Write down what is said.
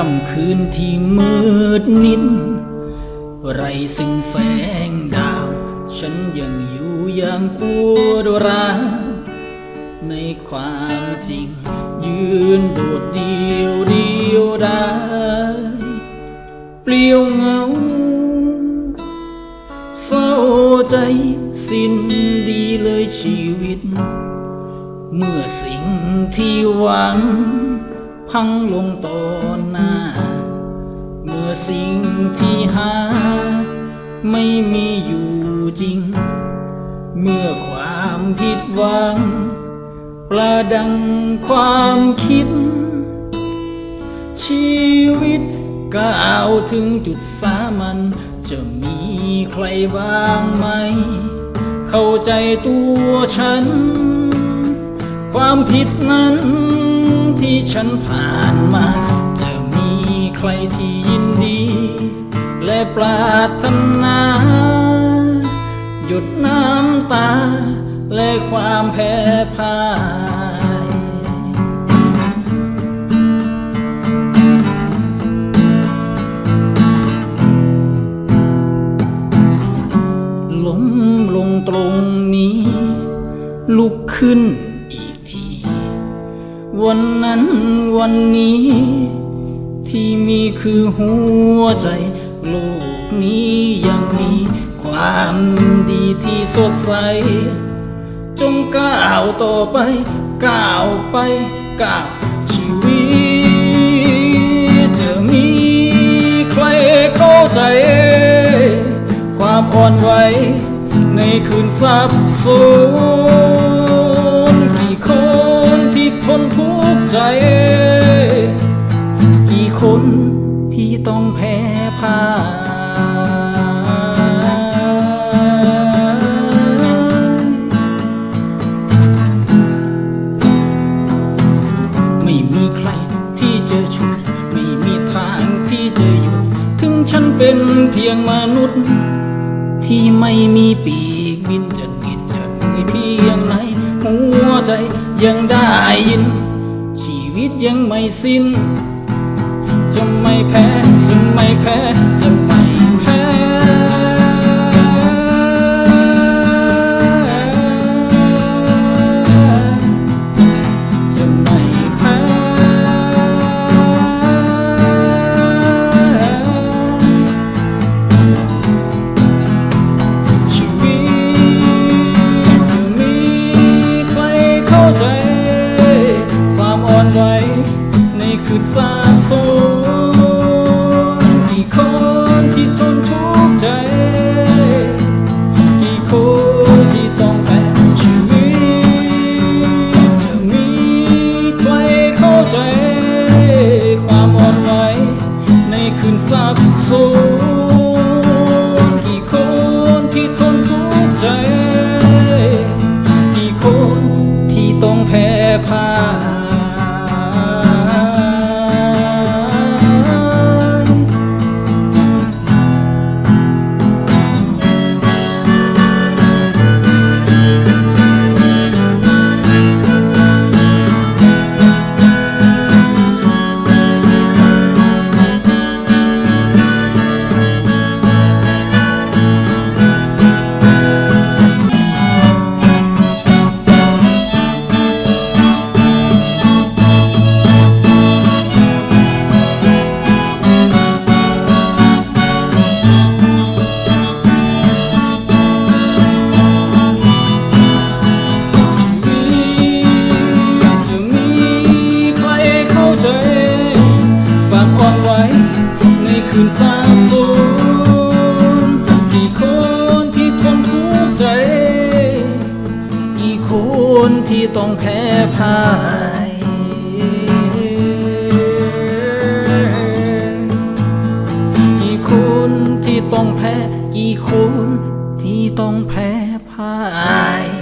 ค่ำคืนที่มืดมิด ไรสิ่งแสงดาว ฉันยังอยู่อย่างปวดร้าวในความจริง ยืนโดดเดียวเดียวได้เปลี่ยวเหงา เศร้าใจสิ้นดีเลยชีวิต เมื่อสิ่งที่หวัง พังลงต่อหน้า เมื่อสิ่งที่หา ไม่มีอยู่จริง เมื่อความผิดหวัง ประดังความคิด ชีวิตก้าวถึงจุดสามัญจะมีใครบ้างไหม เข้าใจตัวฉัน ความผิดนั้น ที่ฉันผ่านมาจะมีใครที่ยินดี และปรารถนา หยุดน้ำตา และความแพ้พ่ายล้มลงตรงนี้ ลุกขึ้น วันนั้นวันนี้ ที่มีคือหัวใจ โลกนี้ยังมีความดีที่สดใส จงก้าวต่อไป ก้าวไปก้าวชีวิตจะมีใครเข้าใจ ความอ่อนไหวในคืนสับสน ใจ กี่คนที่ต้องแพ้พ่ายไม่มีใครที่จะชุดไม่มีทางที่จะหยุดถึงฉันเป็นเพียงมนุษย์ ที่ไม่มีปีกบินจะเหน็ดจะเหนื่อยเพียงไหนหัวใจยังได้ยิน วิตยังไม่สิ้นจะไม่แพ้จะไม่แพ้จะ ที่ต้องแพ้พ่ายกี่คนที่ต้องแพ้ กี่คนที่ต้องแพ้พ่าย